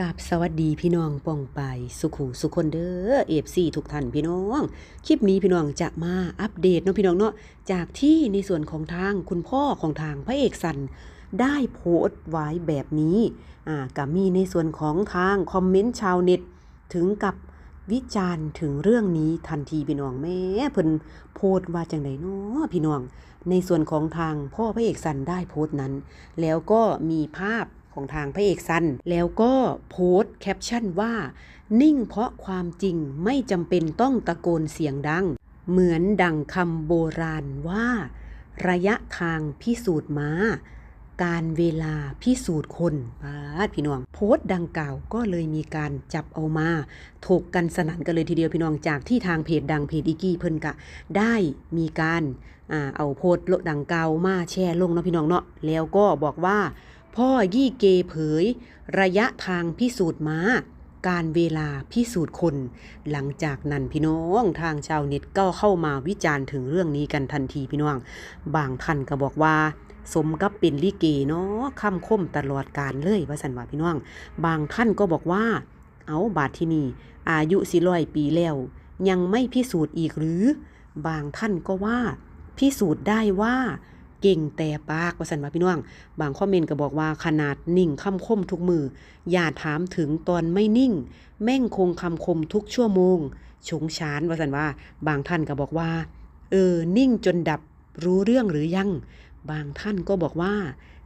กราบสวัสดีพี่น้องป้องไปสุขูสุคนเด้อเอฟซีทุกท่านพี่น้อง คลิปนี้พี่น้องจะมาอัปเดตเนาะพี่น้องเนาะจากที่ในส่วนของทางคุณพ่อของทางพระเอกสันได้โพสต์ไว้แบบนี้อ่ากับมีในส่วนของทางคอมเมนต์ชาวเน็ตถึงกับวิจารณ์ถึงเรื่องนี้ทันทีพี่น้องแม่เพิ่นโพสต์ว่าจังไดเนาะพี่น้อง ในส่วนของทางพ่อพระเอกสันได้โพสต์นั้น แล้วก็มีภาพ ของทางพระเอกสัน แล้วก็โพสต์แคปชั่นว่า นิ่งเพราะความจริงไม่จำเป็นต้องตะโกนเสียงดัง เหมือนดังคำโบราณว่า ระยะทางพิสูจน์ม้า การเวลาพิสูจน์คนปาดพี่น้อง โพสต์ดังกล่าวก็เลยมีการจับเอามาถกกันสนั่นกันเลยทีเดียวพี่น้องจากที่ทางเพจดังเพจอีกี้เพิ่นกะ ได้มีการอเอาโพสต์ดังกล่าวมาแชร์ลงเนาะพี่น้องเนาะแล้วก็บอกว่า พ่อยี่เกเผย ระยะทางพิสูจน์ม้า การเวลาพิสูจน์คน หลังจากนั้นพี่น้องทางชาวเน็ตก็เข้ามาวิจารณ์ถึงเรื่องนี้กันทันทีพี่น้อง บางท่านก็บอกว่า สมกับเป็นลิเกเนาะคำคมตลอดการเลยว่าสันว่าพี่น้อง บางท่านก็บอกว่า เอาบาทที่นี่อายุสิร้อยปีแล้ว ยังไม่พิสูจน์อีกหรือ บางท่านก็ว่า พิสูจน์ได้ว่า เก่งแต่ปากว่าสันว่าพี่น้อง บางคอมเมนต์ก็บอกว่าขนาดนิ่งคำคมทุกมือ อย่าถามถึงตอนไม่นิ่ง แม่งคงคำคมทุกชั่วโมง ชงชานว่าสันว่า บางท่านก็บอกว่า เออ นิ่งจนดับรู้เรื่องหรือยัง บางท่านก็บอกว่า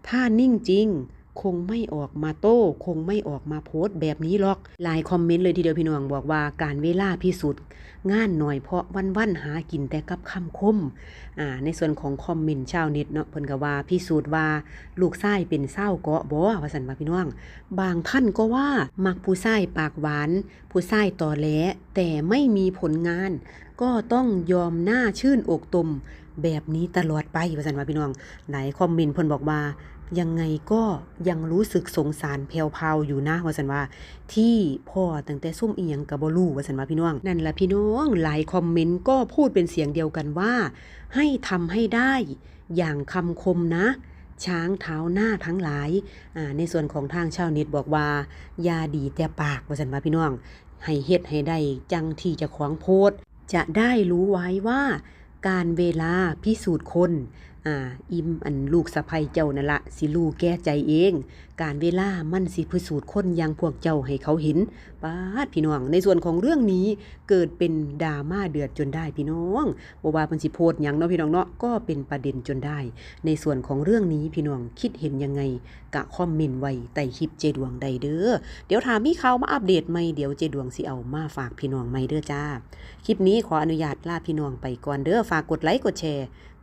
ถ้านิ่งจริง คงไม่ออกมาโต้คงไม่ออกมาโพสต์แบบนี้หรอกหลายคอมเมนต์เลยทีเดียวพี่น้องบอกว่าการเวลาพิสูจน์งานหน่อยเพราะวันๆหากินแต่กับคำคมอ่าในส่วนของคอมเมนต์ชาวเน็ตเนาะเพิ่นก็ว่าพิสูจน์ว่าลูกชายเป็นเศร้าเกาะบ่ว่าซั่นว่าพี่น้อง บางท่านก็ว่ามักผู้ชายปากหวาน ผู้ชายตอแหลแต่ไม่มีผลงาน ก็ต้องยอมหน้าชื่นอกตมแบบนี้ตลอดไปว่าซั่นว่าพี่น้องหลายคอมเมนต์เพิ่นบอกว่า ยังไงก็ยังรู้สึกสงสารแพรวๆอยู่นะว่าซั่นว่า ที่พ่อตั้งแต่ซุ่มเอียงก็บ่รู้ว่าซั่นว่าพี่น้อง นั่นละพี่น้องหลายคอมเมนต์ก็พูดเป็นเสียงเดียวกันว่า ให้ทำให้ได้อย่างคำคมนะ ช้างเท้าหน้าทั้งหลายอ่าในส่วนของทางชาวเน็ตบอกว่ายาดีแต่ปากว่าซั่นว่าพี่น้อง ให้เฮ็ดให้ได้จังที่จะขวางโพดจะได้รู้ไว้ว่าการเวลาพิสูจน์คนอ่าอิมอันลูกสะใภ้เจ้านั่นละสิลูกแก้ใจเอง การเวลามันสิพิสูจน์คนอย่างพวกเจ้าให้เขาเห็นป้าพี่น้อง ในส่วนของเรื่องนี้เกิดเป็นดราม่าเดือดจนได้พี่น้องบ่ว่าเพิ่นสิโพสต์หยังเนาะพี่น้องเนาะก็เป็นประเด็นจนได้ ในส่วนของเรื่องนี้พี่น้องคิดเห็นยังไงกะคอมเมนต์ไว้ใต้คลิปเจดวงใดเด้อเดี๋ยวถามีข่าวมาอัปเดตใหมเดี๋ยวเจดวงสิเอามาฝากพี่น้องใหม่เด้อจ้าคลิปนี้ขออนุญาตลาพี่น้องไปก่อนเด้อฝากกดไลค์กดแชร์